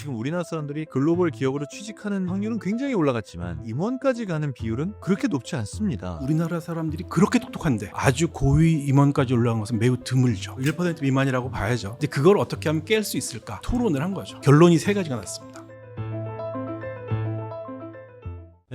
지금 우리나라 사람들이 글로벌 기업으로 취직하는 확률은 굉장히 올라갔지만 임원까지 가는 비율은 그렇게 높지 않습니다. 우리나라 사람들이 그렇게 똑똑한데 아주 고위 임원까지 올라간 것은 매우 드물죠. 1% 미만이라고 봐야죠. 근데 그걸 어떻게 하면 깰 수 있을까? 토론을 한 거죠. 결론이 세 가지가 났습니다.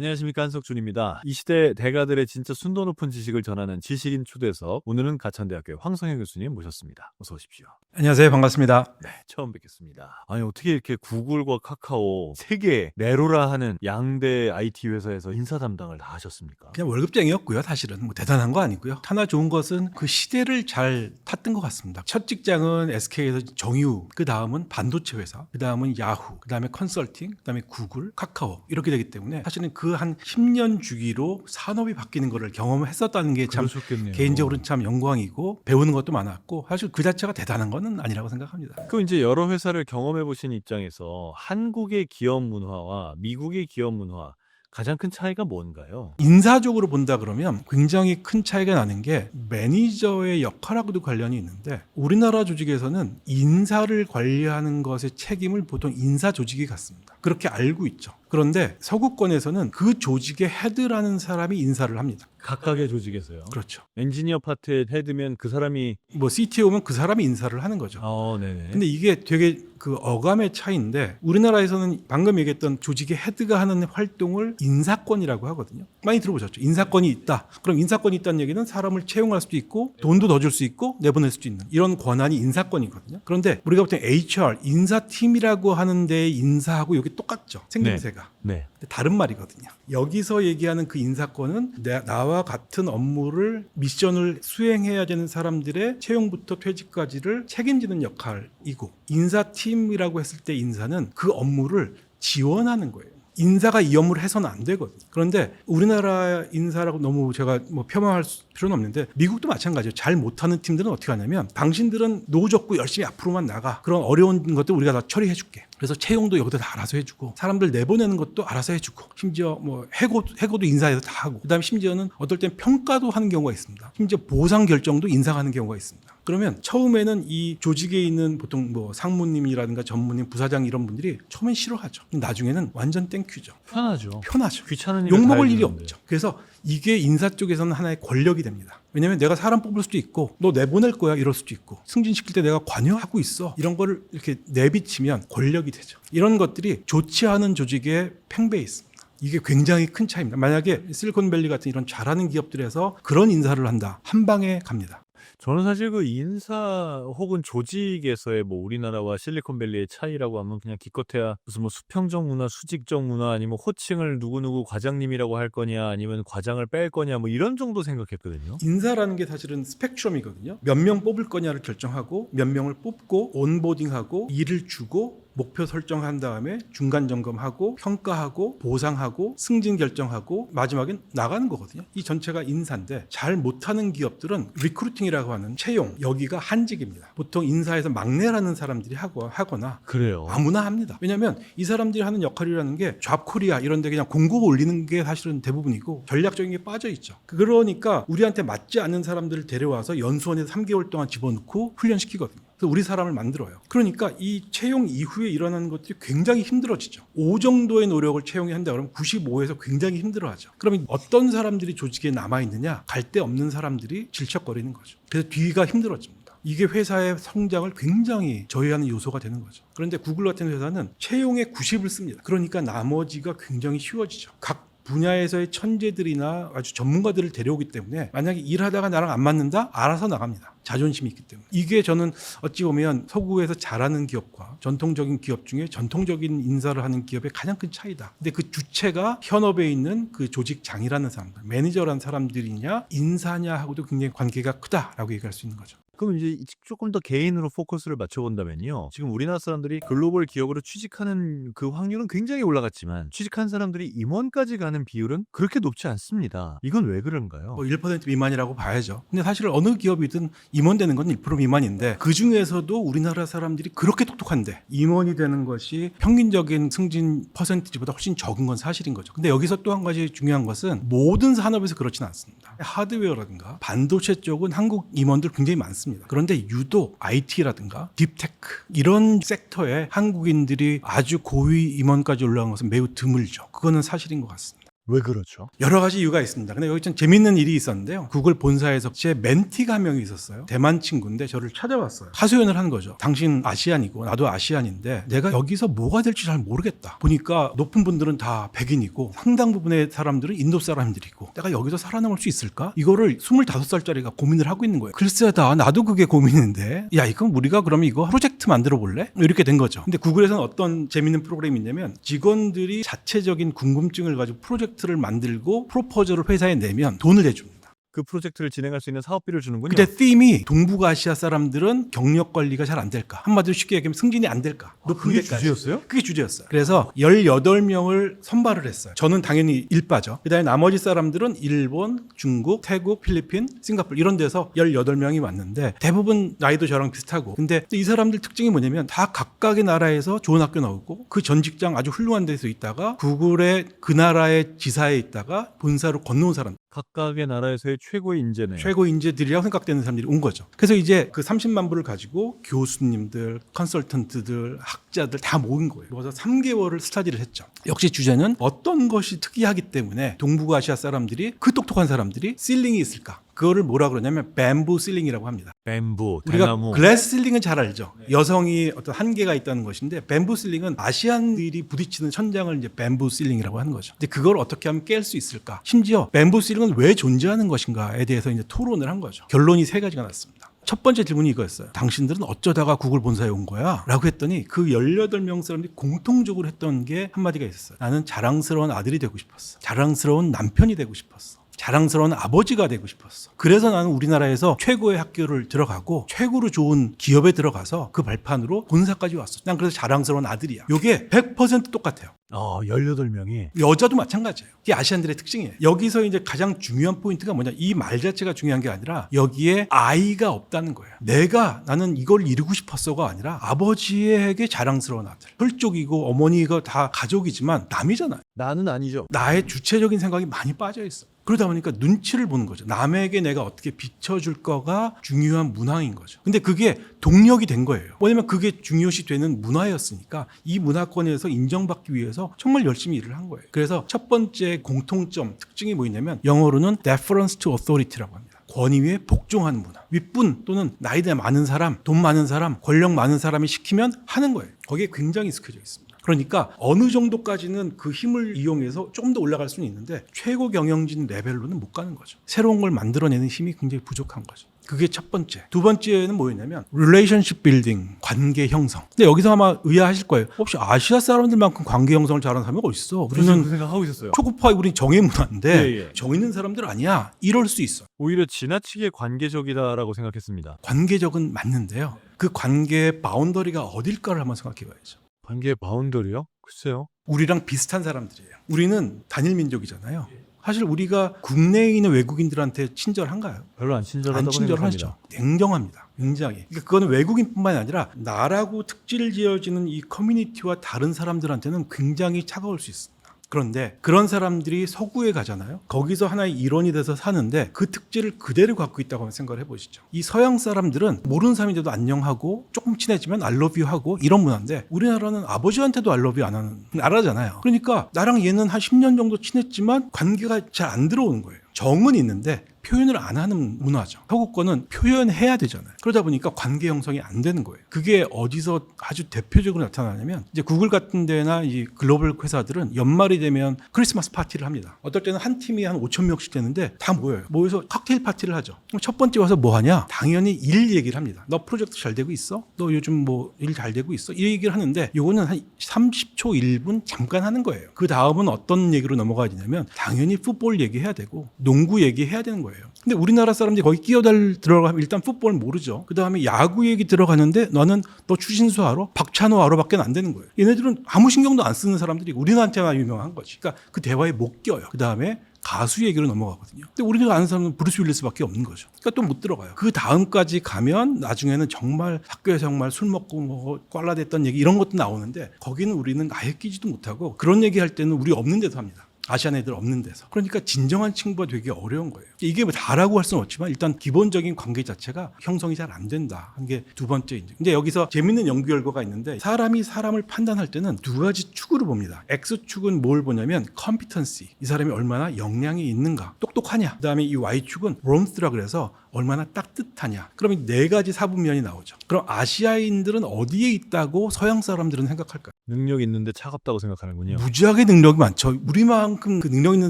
안녕하십니까 한석준입니다. 이 시대 대가들의 진짜 순도 높은 지식을 전하는 지식인 초대석 오늘은 가천대학교 황성현 교수님 모셨습니다. 어서 오십시오. 안녕하세요. 반갑습니다. 네, 처음 뵙겠습니다. 아니 어떻게 이렇게 구글과 카카오 세계 네로라 하는 양대 IT 회사에서 인사 담당을 다 하셨습니까? 그냥 월급쟁이였고요. 사실은 뭐 대단한 거 아니고요. 하나 좋은 것은 그 시대를 잘 탔던 것 같습니다. 첫 직장은 SK에서 정유, 그 다음은 반도체 회사, 그 다음은 야후, 그 다음에 컨설팅, 그 다음에 구글, 카카오 이렇게 되기 때문에 사실은 그한 10년 주기로 산업이 바뀌는 거를 경험했었다는 게 참. 개인적으로는 참 영광이고 배우는 것도 많았고 사실 그 자체가 대단한 거는 아니라고 생각합니다. 그 이제 여러 회사를 경험해 보신 입장에서 한국의 기업 문화와 미국의 기업 문화 가장 큰 차이가 뭔가요? 인사적으로 본다 그러면 굉장히 큰 차이가 나는 게 매니저의 역할하고도 관련이 있는데 우리나라 조직에서는 인사를 관리하는 것의 책임을 보통 인사 조직이 갖습니다. 그렇게 알고 있죠. 그런데 서구권에서는 그 조직의 헤드라는 사람이 인사를 합니다. 각각의 조직에서요. 그렇죠. 엔지니어 파트의 헤드면 그 사람이 뭐 CTO면 그 사람이 인사를 하는 거죠. 어, 네네. 근데 이게 되게 그 어감의 차이인데 우리나라에서는 방금 얘기했던 조직의 헤드가 하는 활동을 인사권이라고 하거든요. 많이 들어보셨죠? 인사권이 있다. 그럼 인사권이 있다는 얘기는 사람을 채용할 수도 있고 돈도 더 줄 수 있고 내보낼 수도 있는 이런 권한이 인사권이거든요. 그런데 우리가 볼때 HR 인사팀이라고 하는데 인사하고 여기 똑같죠. 생김새가. 네. 근데 다른 말이거든요. 여기서 얘기하는 그 인사권은 내- 나와 같은 업무를 미션을 수행해야 되는 사람들의 채용부터 퇴직까지를 책임지는 역할이고 인사팀이라고 했을 때 인사는 그 업무를 지원하는 거예요. 인사가 이 업무를 해서는 안 되거든요. 그런데 우리나라 인사라고 너무 제가 뭐 폄하할 수- 필요는 없는데 미국도 마찬가지예요. 잘 못하는 팀들은 어떻게 하냐면 당신들은 노 적고 열심히 앞으로만 나가. 그런 어려운 것들 우리가 다 처리해 줄게. 그래서 채용도 여기다 다 알아서 해주고 사람들 내보내는 것도 알아서 해주고 심지어 뭐 해고 해고도 인사해서 다 하고 그다음에 심지어는 어떨 땐 평가도 하는 경우가 있습니다. 심지어 보상 결정도 인사하는 경우가 있습니다. 그러면 처음에는 이 조직에 있는 보통 뭐 상무님이라든가 전무님, 부사장 이런 분들이 처음엔 싫어하죠. 나중에는 완전 땡큐죠. 편하죠. 편하죠. 귀찮은 욕 먹을 다 일이. 없죠. 그래서 이게 인사 쪽에서는 하나의 권력이 됩니다. 왜냐하면 내가 사람 뽑을 수도 있고 너 내보낼 거야 이럴 수도 있고 승진시킬 때 내가 관여하고 있어 이런 거를 이렇게 내비치면 권력이 되죠. 이런 것들이 좋지 않은 조직에 팽배해 있습니다. 이게 굉장히 큰 차이입니다. 만약에 실리콘밸리 같은 이런 잘하는 기업들에서 그런 인사를 한다. 한 방에 갑니다. 저는 사실 그 인사 혹은 조직에서의 뭐 우리나라와 실리콘밸리의 차이라고 하면 그냥 기껏해야 무슨 뭐 수평적 문화, 수직적 문화 아니면 호칭을 누구누구 과장님이라고 할 거냐 아니면 과장을 뺄 거냐 뭐 이런 정도 생각했거든요. 인사라는 게 사실은 스펙트럼이거든요. 몇 명 뽑을 거냐를 결정하고 몇 명을 뽑고 온보딩하고 일을 주고 목표 설정한 다음에 중간 점검하고 평가하고 보상하고 승진 결정하고 마지막엔 나가는 거거든요. 이 전체가 인사인데 잘 못하는 기업들은 리크루팅이라고 하는 채용 여기가 한직입니다. 보통 인사에서 막내라는 사람들이 하고 하거나 그래요. 아무나 합니다. 왜냐하면 이 사람들이 하는 역할이라는 게 잡코리아 이런 데 그냥 공고 올리는 게 사실은 대부분이고 전략적인 게 빠져 있죠. 그러니까 우리한테 맞지 않는 사람들을 데려와서 연수원에서 3개월 동안 집어넣고 훈련시키거든요. 그래서 우리 사람을 만들어요. 그러니까 이 채용 이후에 일어나는 것들이 굉장히 힘들어지죠. 5 정도의 노력을 채용이 한다 그러면 95에서 굉장히 힘들어하죠. 그러면 어떤 사람들이 조직에 남아 있느냐? 갈 데 없는 사람들이 질척거리는 거죠. 그래서 뒤가 힘들어집니다. 이게 회사의 성장을 굉장히 저해하는 요소가 되는 거죠. 그런데 구글 같은 회사는 채용의 90을 씁니다. 그러니까 나머지가 굉장히 쉬워지죠. 각 분야에서의 천재들이나 아주 전문가들을 데려오기 때문에 만약에 일하다가 나랑 안 맞는다? 알아서 나갑니다. 자존심이 있기 때문에. 이게 저는 어찌 보면 서구에서 잘하는 기업과 전통적인 기업 중에 전통적인 인사를 하는 기업의 가장 큰 차이다. 근데 그 주체가 현업에 있는 그 조직장이라는 사람들, 매니저라는 사람들이냐, 인사냐 하고도 굉장히 관계가 크다라고 얘기할 수 있는 거죠. 그럼 이제 조금 더 개인으로 포커스를 맞춰본다면요. 지금 우리나라 사람들이 글로벌 기업으로 취직하는 그 확률은 굉장히 올라갔지만 취직한 사람들이 임원까지 가는 비율은 그렇게 높지 않습니다. 이건 왜 그런가요? 뭐 1% 미만이라고 봐야죠. 근데 사실 어느 기업이든 임원 되는 건 1% 미만인데 그 중에서도 우리나라 사람들이 그렇게 똑똑한데 임원이 되는 것이 평균적인 승진 퍼센티지보다 훨씬 적은 건 사실인 거죠. 근데 여기서 또 한 가지 중요한 것은 모든 산업에서 그렇지는 않습니다. 하드웨어라든가 반도체 쪽은 한국 임원들 굉장히 많습니다. 많습니다. 그런데 유독 IT라든가 딥테크 이런 섹터에 한국인들이 아주 고위 임원까지 올라간 것은 매우 드물죠. 그거는 사실인 것 같습니다. 왜 그렇죠? 여러 가지 이유가 있습니다. 근데 여기 좀 재밌는 일이 있었는데요. 구글 본사에서 제 멘티가 한 명이 있었어요. 대만 친구인데 저를 찾아왔어요. 하소연을 한 거죠. 당신 아시안이고 나도 아시안인데 내가 여기서 뭐가 될지 잘 모르겠다. 보니까 높은 분들은 다 백인이고 상당 부분의 사람들은 인도 사람들이고 내가 여기서 살아남을 수 있을까? 이거를 25살짜리가 고민을 하고 있는 거예요. 글쎄다. 나도 그게 고민인데 야 이건 우리가 그러면 이거 프로젝트 만들어 볼래? 이렇게 된 거죠. 근데 구글에서는 어떤 재밌는 프로그램이 있냐면 직원들이 자체적인 궁금증을 가지고 프로젝트 를 만들고 프로포저를 회사에 내면 돈을 내줍니다. 그 프로젝트를 진행할 수 있는 사업비를 주는군요. 근데 팀이 동북아시아 사람들은 경력 관리가 잘 안 될까? 한마디로 쉽게 얘기하면 승진이 안 될까? 높은 아, 그게 데까지. 주제였어요? 그게 주제였어요. 그래서 18명을 선발을 했어요. 저는 당연히 일바죠. 그다음에 나머지 사람들은 일본, 중국, 태국, 필리핀, 싱가포르 이런 데서 18명이 왔는데 대부분 나이도 저랑 비슷하고 근데 이 사람들 특징이 뭐냐면 다 각각의 나라에서 좋은 학교 나오고 그 전 직장 아주 훌륭한 데서 있다가 구글의 그 나라의 지사에 있다가 본사로 건너온 사람 각각의 나라에서의 최고의 인재네. 최고 인재들이라고 생각되는 사람들이 온 거죠. 그래서 이제 그 30만 불을 가지고 교수님들, 컨설턴트들, 학자들 다 모인 거예요. 모아서 3개월을 스타디를 했죠. 역시 주제는 어떤 것이 특이하기 때문에 동북아시아 사람들이 그 똑똑한 사람들이 실링이 있을까? 그거를 뭐라 그러냐면 뱀부 실링이라고 합니다. 뱀부, 우리가 대나무. 글래스 실링은 잘 알죠. 여성이 어떤 한계가 있다는 것인데 뱀부 실링은 아시안들이 부딪히는 천장을 이제 뱀부 실링이라고 하는 거죠. 근데 그걸 어떻게 하면 깰 수 있을까? 심지어 뱀부 실링은 왜 존재하는 것인가에 대해서 이제 토론을 한 거죠. 결론이 세 가지가 났습니다. 첫 번째 질문이 이거였어요. 당신들은 어쩌다가 구글 본사에 온 거야? 라고 했더니 그 18명 사람들이 공통적으로 했던 게 한마디가 있었어요. 나는 자랑스러운 아들이 되고 싶었어. 자랑스러운 남편이 되고 싶었어. 자랑스러운 아버지가 되고 싶었어. 그래서 나는 우리나라에서 최고의 학교를 들어가고 최고로 좋은 기업에 들어가서 그 발판으로 본사까지 왔어. 난 그래서 자랑스러운 아들이야. 이게 100% 똑같아요. 어, 18명이. 여자도 마찬가지예요. 이게 아시안들의 특징이에요. 여기서 이제 가장 중요한 포인트가 뭐냐? 이 말 자체가 중요한 게 아니라 여기에 아이가 없다는 거예요. 내가 나는 이걸 이루고 싶었어가 아니라 아버지에게 자랑스러운 아들. 혈족이고 어머니가 다 가족이지만 남이잖아요. 나는 아니죠. 나의 주체적인 생각이 많이 빠져 있어. 그러다 보니까 눈치를 보는 거죠. 남에게 내가 어떻게 비춰줄 거가 중요한 문화인 거죠. 근데 그게 동력이 된 거예요. 왜냐면 그게 중요시 되는 문화였으니까 이 문화권에서 인정받기 위해서 정말 열심히 일을 한 거예요. 그래서 첫 번째 공통점, 특징이 뭐냐면 영어로는 deference to authority라고 합니다. 권위에 복종하는 문화. 윗분 또는 나이대 많은 사람, 돈 많은 사람, 권력 많은 사람이 시키면 하는 거예요. 거기에 굉장히 익숙해져 있습니다. 그러니까 어느 정도까지는 그 힘을 이용해서 조금 더 올라갈 수는 있는데 최고 경영진 레벨로는 못 가는 거죠. 새로운 걸 만들어내는 힘이 굉장히 부족한 거죠. 그게 첫 번째. 두 번째는 뭐였냐면 relationship building, 관계 형성. 근데 여기서 아마 의아하실 거예요. 혹시 아시아 사람들만큼 관계 형성을 잘하는 사람이 어디 있어? 우리는 그 생각하고 있었어요. 초급화 우리 정의 문화인데 예, 예. 정 있는 사람들 아니야. 이럴 수 있어. 오히려 지나치게 관계적이다라고 생각했습니다. 관계적은 맞는데요. 그 관계의 바운더리가 어딜까를 한번 생각해 봐야죠. 관계의 바운더리요? 글쎄요. 우리랑 비슷한 사람들이에요. 우리는 단일 민족이잖아요. 사실 우리가 국내에 있는 외국인들한테 친절한가요? 별로 안안 친절하다고 친절하죠. 생각합니다. 냉정합니다. 굉장히. 그러니까 그거는 외국인뿐만이 아니라 나라고 특질 지어지는 이 커뮤니티와 다른 사람들한테는 굉장히 차가울 수 있습니다. 그런데 그런 사람들이 서구에 가잖아요. 거기서 하나의 일원이 돼서 사는데 그 특질을 그대로 갖고 있다고 생각을 해보시죠. 이 서양 사람들은 모르는 사람인데도 안녕하고 조금 친해지면 알러뷰 하고 이런 문화인데 우리나라는 아버지한테도 알러뷰 안 하는 나라잖아요. 그러니까 나랑 얘는 한 10년 정도 친했지만 관계가 잘 안 들어오는 거예요. 정은 있는데 표현을 안 하는 문화죠. 서구 거는 표현해야 되잖아요. 그러다 보니까 관계 형성이 안 되는 거예요. 그게 어디서 아주 대표적으로 나타나냐면 이제 구글 같은 데나 이 글로벌 회사들은 연말이 되면 크리스마스 파티를 합니다. 어떨 때는 한 팀이 한 5천 명씩 되는데 다 모여요. 모여서 칵테일 파티를 하죠. 그럼 첫 번째 와서 뭐 하냐? 당연히 일 얘기를 합니다. 너 프로젝트 잘 되고 있어? 너 요즘 뭐 일 잘 되고 있어? 이 얘기를 하는데 요거는 한 30초 1분 잠깐 하는 거예요. 그 다음은 어떤 얘기로 넘어가야 되냐면 당연히 풋볼 얘기해야 되고 농구 얘기해야 되는 거예요. 근데 우리나라 사람들이 거기 끼어들 들어가면 일단 풋볼 모르죠. 그 다음에 야구 얘기 들어가는데 너는 너 추신수 알아? 박찬호 알아밖에 안 되는 거예요. 얘네들은 아무 신경도 안 쓰는 사람들이 우리나라한테만 유명한 거지. 그러니까 그 대화에 못 껴요. 그 다음에 가수 얘기로 넘어가거든요. 근데 우리가 아는 사람은 브루스 윌리스밖에 없는 거죠. 그러니까 또 못 들어가요. 그 다음까지 가면 나중에는 정말 학교에서 정말 술 먹고 뭐 꽐라댔던 얘기 이런 것도 나오는데 거기는 우리는 아예 끼지도 못하고 그런 얘기 할 때는 우리 없는 데서 합니다. 아시안 애들 없는 데서. 그러니까 진정한 친구가 되기 어려운 거예요. 이게 뭐 다라고 할 수는 없지만 일단 기본적인 관계 자체가 형성이 잘 안 된다. 한게두 번째 인증. 근데 여기서 재밌는 연구 결과가 있는데 사람이 사람을 판단할 때는 두 가지 축으로 봅니다. X축은 뭘 보냐면 competency. 이 사람이 얼마나 역량이 있는가. 똑똑하냐. 그다음에 이 Y축은 warmth라 그래서 얼마나 따뜻하냐. 그러면 네 가지 사분면이 나오죠. 그럼 아시아인들은 어디에 있다고 서양 사람들은 생각할까요? 능력 있는데 차갑다고 생각하는군요. 무지하게 능력이 많죠. 우리만큼 그 능력 있는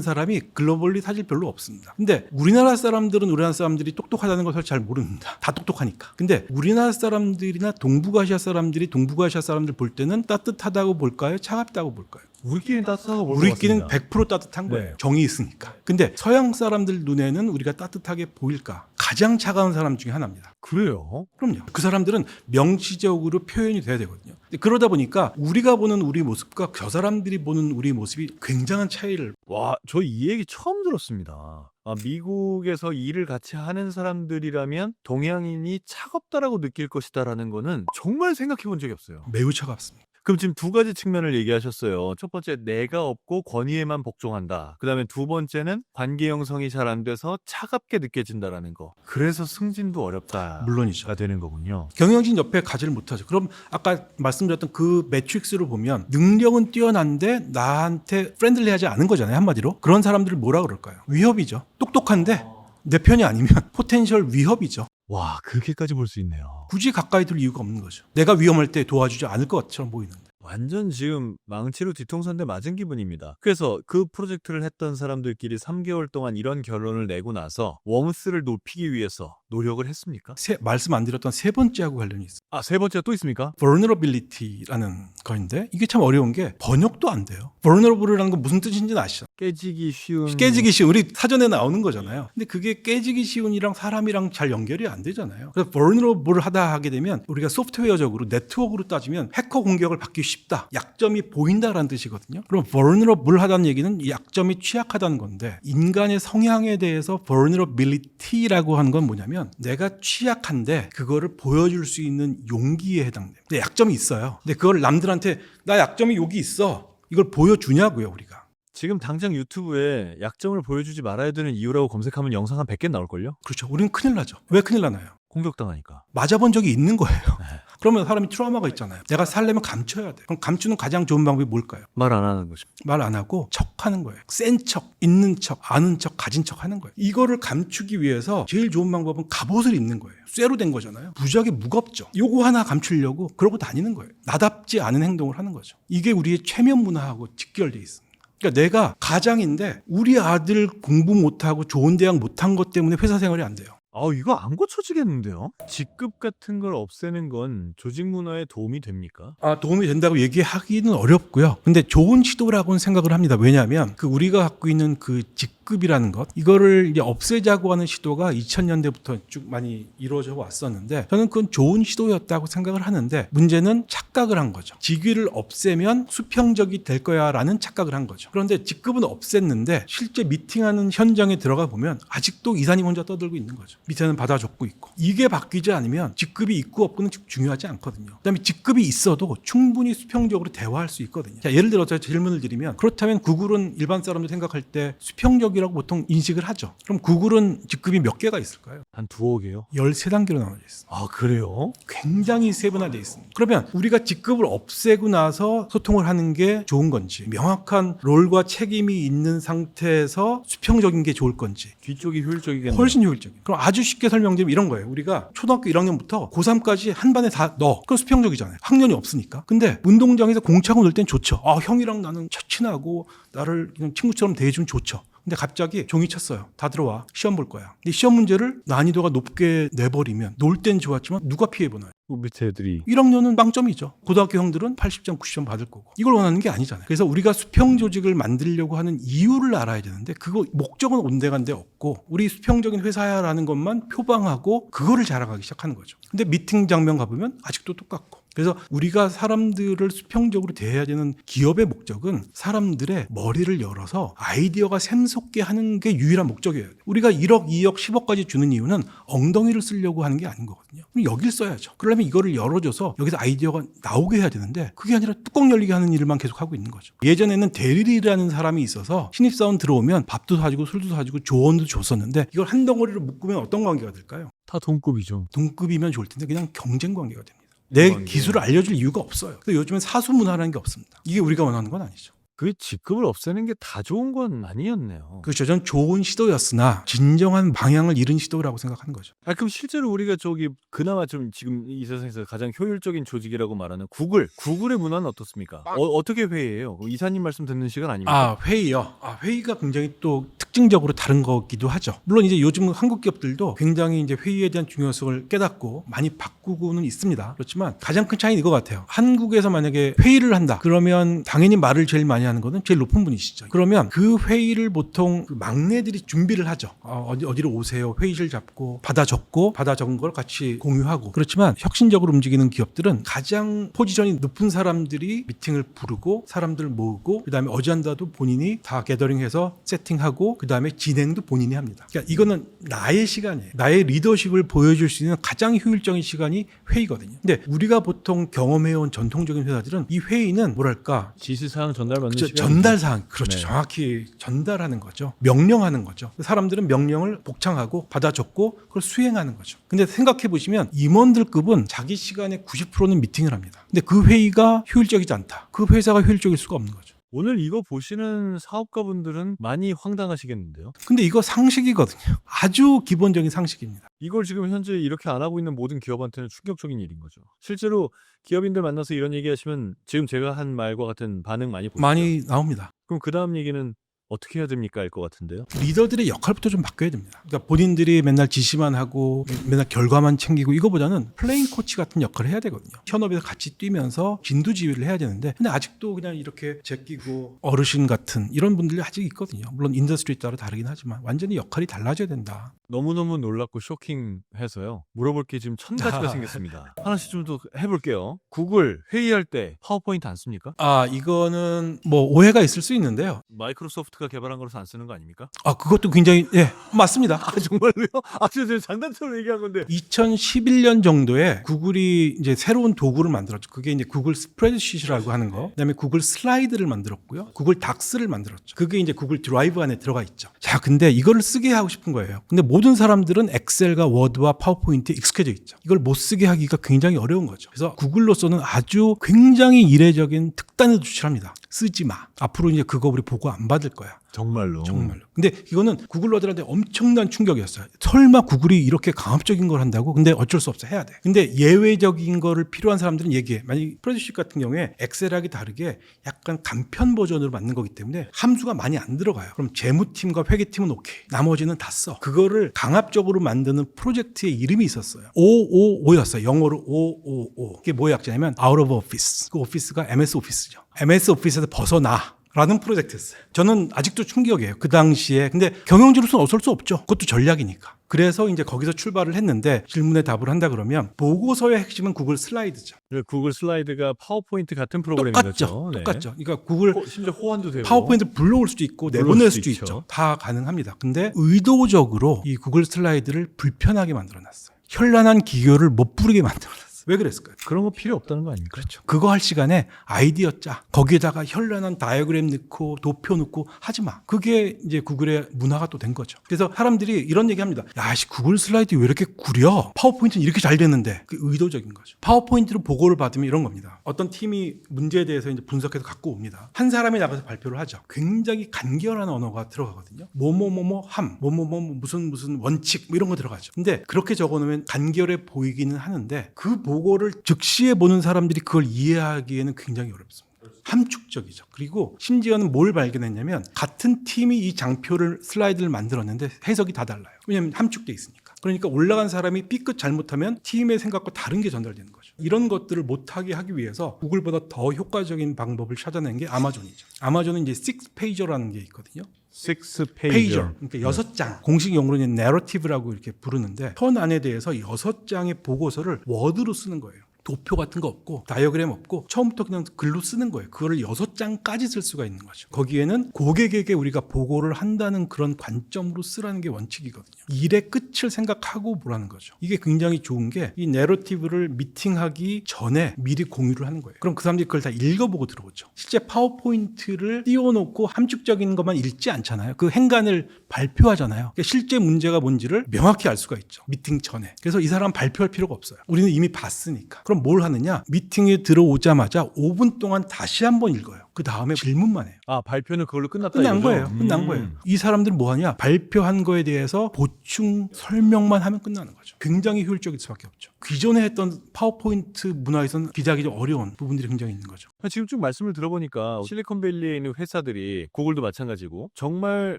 사람이 글로벌리 사실 별로 없습니다. 근데 우리나라 사람들은 우리나라 사람들이 똑똑하다는 것을 잘 모릅니다. 다 똑똑하니까. 근데 우리나라 사람들이나 동북아시아 사람들이 동북아시아 사람들 볼 때는 따뜻하다고 볼까요? 차갑다고 볼까요? 우리끼리는 따뜻하고 볼것 우리끼리는 같습니다. 100% 따뜻한 거예요. 네. 정이 있으니까. 근데 서양 사람들 눈에는 우리가 따뜻하게 보일까? 가장 차가운 사람 중에 하나입니다. 그래요? 그럼요. 그 사람들은 명시적으로 표현이 돼야 되거든요. 근데 그러다 보니까 우리가 보는 우리 모습과 저 사람들이 보는 우리 모습이 굉장한 차이를 와, 저 이 얘기 처음 들었습니다. 아, 미국에서 일을 같이 하는 사람들이라면 동양인이 차갑다라고 느낄 것이다라는 거는 정말 생각해 본 적이 없어요. 매우 차갑습니다. 그럼 지금 두 가지 측면을 얘기하셨어요. 첫 번째, 내가 없고 권위에만 복종한다. 그 다음에 두 번째는 관계 형성이 잘 안 돼서 차갑게 느껴진다라는 거. 그래서 승진도 어렵다가 물론이죠. 되는 거군요. 경영진 옆에 가지를 못하죠. 그럼 아까 말씀드렸던 그 매트릭스를 보면 능력은 뛰어난데 나한테 프렌들리하지 않은 거잖아요. 한마디로. 그런 사람들을 뭐라 그럴까요? 위협이죠. 똑똑한데 내 편이 아니면 포텐셜 위협이죠. 와, 그렇게까지 볼 수 있네요. 굳이 가까이 둘 이유가 없는 거죠. 내가 위험할 때 도와주지 않을 것처럼 보이는데. 완전 지금 망치로 뒤통수 한대 맞은 기분입니다. 그래서 그 프로젝트를 했던 사람들끼리 3개월 동안 이런 결론을 내고 나서 웜스를 높이기 위해서 노력을 했습니까? 세- 말씀 안 드렸던 세 번째하고 관련이 있어요. 아, 세 번째가 또 있습니까? vulnerability라는 거인데 이게 참 어려운 게 번역도 안 돼요. vulnerable이라는 건 무슨 뜻인지는 아시죠? 깨지기 쉬운 깨지기 쉬운 우리 사전에 나오는 거잖아요. 근데 그게 깨지기 쉬운이랑 사람이랑 잘 연결이 안 되잖아요. 그래서 vulnerable 하다 하게 되면 우리가 소프트웨어적으로 네트워크로 따지면 해커 공격을 받기 쉽다. 약점이 보인다라는 뜻이거든요. 그럼 vulnerable 하다는 얘기는 이 약점이 취약하다는 건데 인간의 성향에 대해서 vulnerability라고 하는 건 뭐냐면 내가 취약한데 그거를 보여줄 수 있는 용기에 해당돼요. 근데 약점이 있어요. 근데 그걸 남들한테 나 약점이 여기 있어. 이걸 보여주냐고요, 우리가. 지금 당장 유튜브에 약점을 보여주지 말아야 되는 이유라고 검색하면 영상 한 100개 나올걸요? 그렇죠. 우리는 큰일 나죠. 왜 큰일 나나요? 공격당하니까. 맞아본 적이 있는 거예요. 그러면 사람이 트라우마가 있잖아요. 내가 살려면 감춰야 돼. 그럼 감추는 가장 좋은 방법이 뭘까요? 말 안 하는 거죠. 말 안 하고 척 하는 거예요. 센 척, 있는 척, 아는 척, 가진 척 하는 거예요. 이거를 감추기 위해서 제일 좋은 방법은 갑옷을 입는 거예요. 쇠로 된 거잖아요. 무지하게 무겁죠. 요거 하나 감추려고 그러고 다니는 거예요. 나답지 않은 행동을 하는 거죠. 이게 우리의 최면 문화하고 직결돼 있습니다. 그러니까 내가 가장인데 우리 아들 공부 못하고 좋은 대학 못한 것 때문에 회사 생활이 안 돼요. 아, 이거 안 고쳐지겠는데요? 직급 같은 걸 없애는 건 조직 문화에 도움이 됩니까? 아, 도움이 된다고 얘기하기는 어렵고요. 근데 좋은 시도라고는 생각을 합니다. 왜냐하면 그 우리가 갖고 있는 그 직 급이라는 것 이거를 이제 없애자고 하는 시도가 2000년대부터 쭉 많이 이루어져 왔었는데 저는 그건 좋은 시도였다고 생각을 하는데 문제는 착각을 한 거죠. 직위를 없애면 수평적이 될 거야라는 착각을 한 거죠. 그런데 직급은 없앴는데 실제 미팅하는 현장에 들어가 보면 아직도 이사님 혼자 떠들고 있는 거죠. 밑에는 받아줬고 있고 이게 바뀌지 않으면 직급이 있고 없고는 중요하지 않거든요. 그다음에 직급이 있어도 충분히 수평적으로 대화할 수 있거든요. 자, 예를 들어 제가 질문을 드리면 그렇다면 구글은 일반 사람들 생각할 때 수평적 이라고 보통 인식을 하죠. 그럼 구글은 직급이 몇 개가 있을까요? 한 두어 개요? 13단계로 나눠져 있습니다. 아, 그래요? 굉장히 세분화되어 있습니다. 그러면 우리가 직급을 없애고 나서 소통을 하는 게 좋은 건지 명확한 롤과 책임이 있는 상태에서 수평적인 게 좋을 건지 뒤쪽이 효율적이겠네요. 훨씬 효율적인. 그럼 아주 쉽게 설명드리면 이런 거예요. 우리가 초등학교 1학년부터 고3까지 한 반에 다 넣어. 그건 수평적이잖아요. 학년이 없으니까. 근데 운동장에서 공 차고 놀 땐 좋죠. 아, 형이랑 나는 친하고 나를 그냥 친구처럼 대해주면 좋죠. 근데 갑자기 종이 쳤어요. 다 들어와. 시험 볼 거야. 근데 시험 문제를 난이도가 높게 내버리면 놀 땐 좋았지만 누가 피해보나요? 그 밑에 애들이 1학년은 빵점이죠. 고등학교 형들은 80점, 90점 받을 거고. 이걸 원하는 게 아니잖아요. 그래서 우리가 수평 조직을 만들려고 하는 이유를 알아야 되는데 그거 목적은 온데간데 없고 우리 수평적인 회사야라는 것만 표방하고 그거를 자랑하기 시작하는 거죠. 근데 미팅 장면 가보면 아직도 똑같고 그래서 우리가 사람들을 수평적으로 대해야 되는 기업의 목적은 사람들의 머리를 열어서 아이디어가 샘솟게 하는 게 유일한 목적이에요. 우리가 1억, 2억, 10억까지 주는 이유는 엉덩이를 쓰려고 하는 게 아닌 거거든요. 그럼 여길 써야죠. 그러려면 이거를 열어줘서 여기서 아이디어가 나오게 해야 되는데 그게 아니라 뚜껑 열리게 하는 일만 계속 하고 있는 거죠. 예전에는 대리라는 사람이 있어서 신입사원 들어오면 밥도 사주고 술도 사주고 조언도 줬었는데 이걸 한 덩어리로 묶으면 어떤 관계가 될까요? 다 동급이죠. 동급이면 좋을 텐데 그냥 경쟁 관계가 됩니다. 내 관계. 기술을 알려줄 이유가 없어요. 요즘엔 사수 문화라는 게 없습니다. 이게 우리가 원하는 건 아니죠. 그 직급을 없애는 게 다 좋은 건 아니었네요. 그렇죠. 전 좋은 시도였으나 진정한 방향을 잃은 시도라고 생각하는 거죠. 아 그럼 실제로 우리가 저기 그나마 좀 지금 이 세상에서 가장 효율적인 조직이라고 말하는 구글, 구글의 문화는 어떻습니까? 어, 떻게 회의해요? 그럼 이사님 말씀 듣는 시간 아닙니까? 아 회의요. 아 회의가 굉장히 또 특징적으로 다른 거기도 하죠. 물론 이제 요즘 한국 기업들도 굉장히 이제 회의에 대한 중요성을 깨닫고 많이 바꾸고는 있습니다. 그렇지만 가장 큰 차이는 이거 같아요. 한국에서 만약에 회의를 한다. 그러면 당연히 말을 제일 많이 하는 거는 제일 높은 분이시죠. 그러면 그 회의를 보통 그 막내들이 준비를 하죠. 어, 어디 어디로 오세요. 회의실 잡고 받아 적고 받아 적은 걸 같이 공유하고. 그렇지만 혁신적으로 움직이는 기업들은 가장 포지션이 높은 사람들이 미팅을 부르고 사람들 모으고 그다음에 어젠다도 본인이 다 게더링해서 세팅하고 그다음에 진행도 본인이 합니다. 그러니까 이거는 나의 시간이에요. 나의 리더십을 보여줄 수 있는 가장 효율적인 시간이 회의거든요. 근데 우리가 보통 경험해온 전통적인 회사들은 이 회의는 뭐랄까 지시사항 전달받는 그렇죠. 전달 사항. 그렇죠. 네. 정확히 전달하는 거죠. 명령하는 거죠. 사람들은 명령을 복창하고 받아 적고 그걸 수행하는 거죠. 근데 생각해 보시면 임원들급은 자기 시간의 90%는 미팅을 합니다. 근데 그 회의가 효율적이지 않다. 그 회사가 효율적일 수가 없는 거죠 오늘 이거 보시는 사업가분들은 많이 황당하시겠는데요? 근데 이거 상식이거든요 아주 기본적인 상식입니다 이걸 지금 현재 이렇게 안 하고 있는 모든 기업한테는 충격적인 일인 거죠. 실제로 기업인들 만나서 이런 얘기하시면 지금 제가 한 말과 같은 반응 많이 보시죠. 많이 나옵니다 그럼 그 다음 얘기는 어떻게 해야 됩니까? 할 것 같은데요. 리더들의 역할부터 좀 바뀌어야 됩니다. 그러니까 본인들이 맨날 지시만 하고 맨날 결과만 챙기고 이거보다는 플레인 코치 같은 역할을 해야 되거든요. 현업에서 같이 뛰면서 진두지휘를 해야 되는데 근데 아직도 그냥 이렇게 제끼고 어르신 같은 이런 분들이 아직 있거든요. 물론 인더스트리에 따라 다르긴 하지만 완전히 역할이 달라져야 된다. 너무너무 놀랍고 쇼킹해서요. 물어볼 게 지금 천 가지가 아. 생겼습니다. 하나씩 좀 더 해볼게요. 구글 회의할 때 파워포인트 안 씁니까? 아 이거는 뭐 오해가 있을 수 있는데요. 마이크로소프트 가 개발한 거라서 안 쓰는 거 아닙니까? 아 그것도 굉장히 예 맞습니다. 아 정말로요? 아 진짜 장난처럼 얘기한 건데 2011년 정도에 구글이 이제 새로운 도구를 만들었죠. 그게 이제 구글 스프레드시트라고 하는 거. 그다음에 구글 슬라이드를 만들었고요. 구글 닥스를 만들었죠. 그게 이제 구글 드라이브 안에 들어가 있죠. 자, 근데 이거를 쓰게 하고 싶은 거예요. 근데 모든 사람들은 엑셀과 워드와 파워포인트에 익숙해져 있죠. 이걸 못 쓰게 하기가 굉장히 어려운 거죠. 그래서 구글로서는 아주 굉장히 이례적인 특단을 조치합니다. 쓰지 마. 앞으로 이제 그거 우리 보고 안 받을 거야. 정말로 정말로. 근데 이거는 구글러들한테 엄청난 충격이었어요. 설마 구글이 이렇게 강압적인 걸 한다고? 근데 어쩔 수 없어 해야 돼. 근데 예외적인 거를 필요한 사람들은 얘기해. 만약 프레드식 같은 경우에 엑셀하기 다르게 약간 간편 버전으로 만든 거기 때문에 함수가 많이 안 들어가요. 그럼 재무팀과 회계팀은 오케이. 나머지는 다 써. 그거를 강압적으로 만드는 프로젝트의 이름이 있었어요. 555였어요. 영어로 555. 이게 뭐의 약자냐면 out of office. 그 오피스가 MS 오피스죠. MS 오피스에서 벗어나. 라는 프로젝트였어요. 저는 아직도 충격이에요. 그 당시에. 근데 경영지로서는 어쩔 수 없죠. 그것도 전략이니까. 그래서 이제 거기서 출발을 했는데 질문에 답을 한다 그러면 보고서의 핵심은 구글 슬라이드죠. 그 구글 슬라이드가 파워포인트 같은 프로그램인 똑같죠. 네. 똑같죠. 그러니까 구글 호- 심지어 호환도 되고 파워포인트 불러올 수도 있고 내보낼 수도 수도 있죠. 있죠. 다 가능합니다. 근데 의도적으로 이 구글 슬라이드를 불편하게 만들어 놨어요. 현란한 기교를 못 부르게 만들어 놨어요. 왜 그랬을까요? 그런 거 필요 없다는 거 아닙니까? 그렇죠. 그거 할 시간에 아이디어 짜. 거기에다가 현란한 다이어그램 넣고 도표 넣고 하지 마. 그게 이제 구글의 문화가 또 된 거죠. 그래서 사람들이 이런 얘기 합니다. 야, 씨, 구글 슬라이드 왜 이렇게 구려? 파워포인트는 이렇게 잘 됐는데. 그 의도적인 거죠. 파워포인트로 보고를 받으면 이런 겁니다. 어떤 팀이 문제에 대해서 이제 분석해서 갖고 옵니다. 한 사람이 나가서 발표를 하죠. 굉장히 간결한 언어가 들어가거든요. 뭐뭐뭐뭐 함, 뭐뭐뭐 무슨 무슨 원칙 뭐 이런 거 들어가죠. 근데 그렇게 적어 놓으면 간결해 보이기는 하는데 그 보 고를 즉시에 보는 사람들이 그걸 이해하기에는 굉장히 어렵습니다. 함축적이죠. 그리고 심지어는 뭘 발견했냐면 같은 팀이 이 장표를 슬라이드를 만들었는데 해석이 다 달라요. 왜냐하면 함축돼 있으니까. 그러니까 올라간 사람이 B끝 잘못하면 팀의 생각과 다른 게 전달되는 거죠. 이런 것들을 못하게 하기 위해서 구글보다 더 효과적인 방법을 찾아낸 게 아마존이죠. 아마존은 이제 식스 페이저라는 게 있거든요. 식스 페이저. 페이저. 그러니까 여섯 장. 공식 용어로는 내러티브라고 이렇게 부르는데 선 안에 대해서 여섯 장의 보고서를 워드로 쓰는 거예요. 도표 같은 거 없고 다이어그램 없고 처음부터 그냥 글로 쓰는 거예요. 그거를 여섯 장까지 쓸 수가 있는 거죠. 거기에는 고객에게 우리가 보고를 한다는 그런 관점으로 쓰라는 게 원칙이거든요. 일의 끝을 생각하고 보라는 거죠. 이게 굉장히 좋은 게 이 내러티브를 미팅하기 전에 미리 공유를 하는 거예요. 그럼 그 사람들이 그걸 다 읽어보고 들어오죠. 실제 파워포인트를 띄워놓고 함축적인 것만 읽지 않잖아요. 그 행간을 발표하잖아요. 그러니까 실제 문제가 뭔지를 명확히 알 수가 있죠. 미팅 전에. 그래서 이 사람 발표할 필요가 없어요. 우리는 이미 봤으니까. 그럼 뭘 하느냐? 미팅에 들어오자마자 5분 동안 다시 한번 읽어요. 그 다음에 질문만 해요. 아 발표는 그걸로 끝났다 끝난 이거죠? 거예요. 끝난 음. 거예요. 이 사람들은 뭐 하냐? 발표한 거에 대해서 보충 설명만 하면 끝나는 거죠. 굉장히 효율적일 수밖에 없죠. 기존에 했던 파워포인트 문화에서는 기자하기 좀 어려운 부분들이 굉장히 있는 거죠. 지금 쭉 말씀을 들어보니까 실리콘밸리에 있는 회사들이 구글도 마찬가지고 정말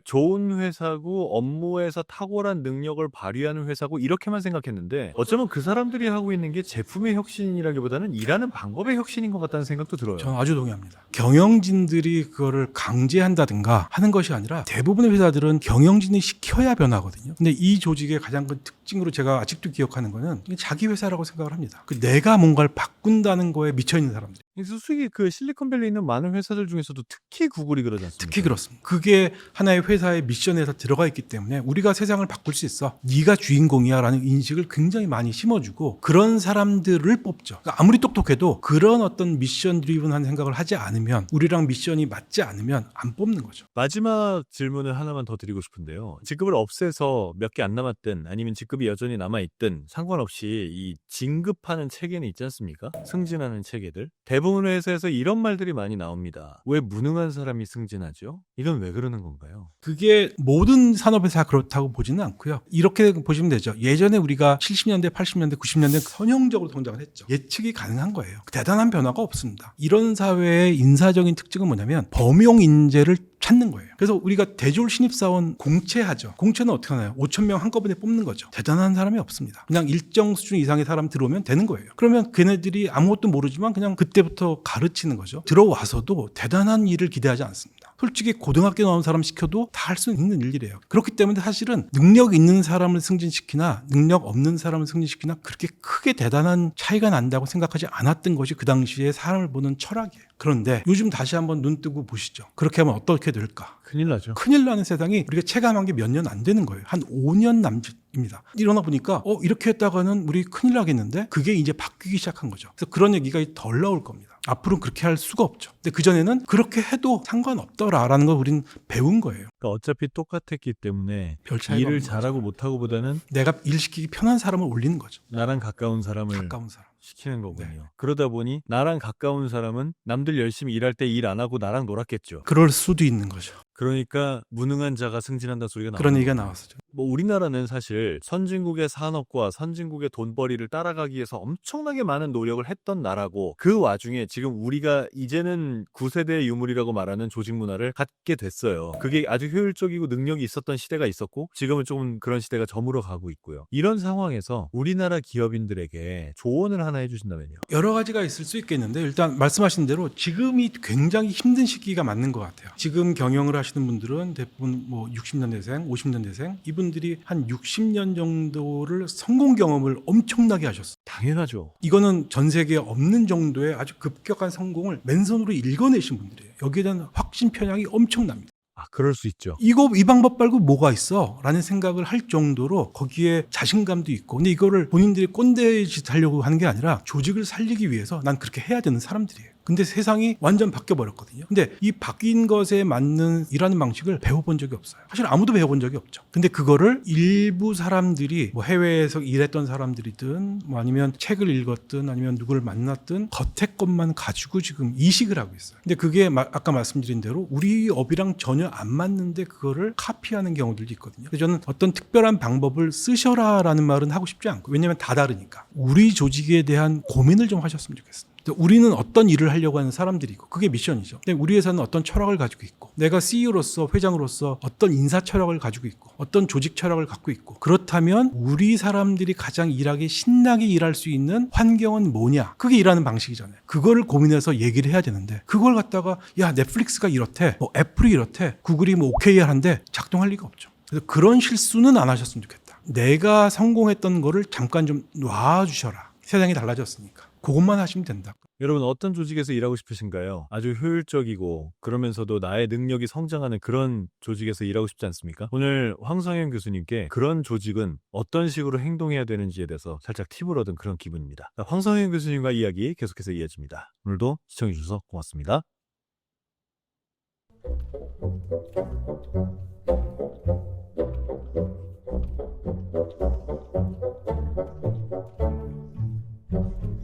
좋은 회사고 업무에서 탁월한 능력을 발휘하는 회사고 이렇게만 생각했는데 어쩌면 그 사람들이 하고 있는 게 제품의 혁신이라기보다는 일하는 방법의 혁신인 것 같다는 생각도 들어요. 저는 아주 동의합니다. 경영 진들이 그거를 강제한다든가 하는 것이 아니라 대부분의 회사들은 경영진이 시켜야 변하거든요. 근데 이 조직의 가장 큰 특징으로 제가 아직도 기억하는 거는 자기 회사라고 생각을 합니다. 그 내가 뭔가를 바꾼다는 거에 미쳐 있는 사람들. 솔직히 그 실리콘밸리에 있는 많은 회사들 중에서도 특히 구글이 그러지 않습니까? 특히 그렇습니다. 그게 하나의 회사의 미션에서 들어가 있기 때문에 우리가 세상을 바꿀 수 있어. 네가 주인공이야라는 인식을 굉장히 많이 심어주고 그런 사람들을 뽑죠. 그러니까 아무리 똑똑해도 그런 어떤 미션 드리븐한 생각을 하지 않으면 우리랑 미션이 맞지 않으면 안 뽑는 거죠. 마지막 질문을 하나만 더 드리고 싶은데요. 직급을 없애서 몇 개 안 남았든 아니면 직급이 여전히 남아 있든 상관없이 이 진급하는 체계는 있지 않습니까? 승진하는 체계들. 대부분 의 회사에서 이런 말들이 많이 나옵니다. 왜 무능한 사람이 승진하죠? 이건 왜 그러는 건가요? 그게 모든 산업에서 다 그렇다고 보지는 않고요. 이렇게 보시면 되죠. 예전에 우리가 70년대, 80년대, 90년대 선형적으로 성장을 했죠. 예측이 가능한 거예요. 대단한 변화가 없습니다. 이런 사회의 인사적인 특징은 뭐냐면 범용 인재를 찾는 거예요. 그래서 우리가 대졸 신입사원 공채하죠. 공채는 어떻게 하나요? 5천 명 한꺼번에 뽑는 거죠. 대단한 사람이 없습니다. 그냥 일정 수준 이상의 사람 들어오면 되는 거예요. 그러면 걔네들이 아무것도 모르지만 그냥 그때부터 가르치는 거죠. 들어와서도 대단한 일을 기대하지 않습니다. 솔직히 고등학교 나온 사람 시켜도 다 할 수 있는 일이래요. 그렇기 때문에 사실은 능력 있는 사람을 승진시키나 능력 없는 사람을 승진시키나 그렇게 크게 대단한 차이가 난다고 생각하지 않았던 것이 그 당시에 사람을 보는 철학이에요. 그런데 요즘 다시 한번 눈 뜨고 보시죠. 그렇게 하면 어떻게 될까? 큰일 나죠. 큰일 나는 세상이 우리가 체감한 게 몇 년 안 되는 거예요. 한 5년 남짓 입니다. 일어나 보니까 어 이렇게 했다가는 우리 큰일 나겠는데 그게 이제 바뀌기 시작한 거죠. 그래서 그런 얘기가 덜 나올 겁니다. 앞으로는 그렇게 할 수가 없죠. 근데 그전에는 그렇게 해도 상관없더라라는 걸 우리는 배운 거예요. 그러니까 어차피 똑같았기 때문에 별 차이가 일을 없는. 잘하고 못하고 보다는 내가 일 시키기 편한 사람을 올리는 거죠. 나랑 가까운 사람을 가까운 사람. 시키는 거군요. 네. 그러다 보니 나랑 가까운 사람은 남들 열심히 일할 때 일 안 하고 나랑 놀았겠죠. 그럴 수도 있는 거죠. 그러니까 무능한 자가 승진한다 소리가 나오는 그런 얘기가. 나왔었죠. 뭐 우리나라는 사실 선진국의 산업과 선진국의 돈벌이를 따라가기 위해서 엄청나게 많은 노력을 했던 나라고 그 와중에 지금 우리가 이제는 9세대 유물이라고 말하는 조직 문화를 갖게 됐어요. 그게 아주 효율적이고 능력이 있었던 시대가 있었고 지금은 조금 그런 시대가 저물어 가고 있고요. 이런 상황에서 우리나라 기업인들에게 조언을 하나 해주신다면요. 여러 가지가 있을 수 있겠는데 일단 말씀하신 대로 지금이 굉장히 힘든 시기가 맞는 것 같아요. 지금 경영을 하시 는 분들은 대부분 뭐 60년대생, 50년대생 이분들이 한 60년 정도를 성공 경험을 엄청나게 하셨어요. 당연하죠. 이거는 전 세계에 없는 정도의 아주 급격한 성공을 맨손으로 읽어내신 분들이에요. 여기에 대한 확신 편향이 엄청납니다. 아 그럴 수 있죠. 이거 이 방법 말고 뭐가 있어? 라는 생각을 할 정도로 거기에 자신감도 있고 근데 이거를 본인들이 꼰대 짓 하려고 하는 게 아니라 조직을 살리기 위해서 난 그렇게 해야 되는 사람들이에요. 근데 세상이 완전 바뀌어 버렸거든요. 근데 이 바뀐 것에 맞는 일하는 방식을 배워본 적이 없어요. 사실 아무도 배워본 적이 없죠. 근데 그거를 일부 사람들이 뭐 해외에서 일했던 사람들이든 뭐 아니면 책을 읽었든 아니면 누구를 만났든 겉에 것만 가지고 지금 이식을 하고 있어요. 근데 그게 마- 아까 말씀드린 대로 우리 업이랑 전혀 안 맞는데 그거를 카피하는 경우들도 있거든요. 그래서 저는 어떤 특별한 방법을 쓰셔라라는 말은 하고 싶지 않고 왜냐하면 다 다르니까 우리 조직에 대한 고민을 좀 하셨으면 좋겠습니다. 우리는 어떤 일을 하려고 하는 사람들이고 그게 미션이죠. 근데 우리 회사는 어떤 철학을 가지고 있고 내가 CEO로서 회장으로서 어떤 인사 철학을 가지고 있고 어떤 조직 철학을 갖고 있고 그렇다면 우리 사람들이 가장 일하기 신나게 일할 수 있는 환경은 뭐냐? 그게 일하는 방식이잖아요. 그거를 고민해서 얘기를 해야 되는데 그걸 갖다가 야 넷플릭스가 이렇대, 뭐 애플이 이렇대, 구글이 뭐 OKR한데 작동할 리가 없죠. 그래서 그런 실수는 안 하셨으면 좋겠다. 내가 성공했던 거를 잠깐 좀 놔주셔라. 세상이 달라졌으니까. 그것만 하시면 된다. 여러분 어떤 조직에서 일하고 싶으신가요? 아주 효율적이고 그러면서도 나의 능력이 성장하는 그런 조직에서 일하고 싶지 않습니까? 오늘 황성현 교수님께 그런 조직은 어떤 식으로 행동해야 되는지에 대해서 살짝 팁을 얻은 그런 기분입니다. 황성현 교수님과 이야기 계속해서 이어집니다. 오늘도 시청해주셔서 고맙습니다.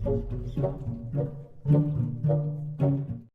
thank you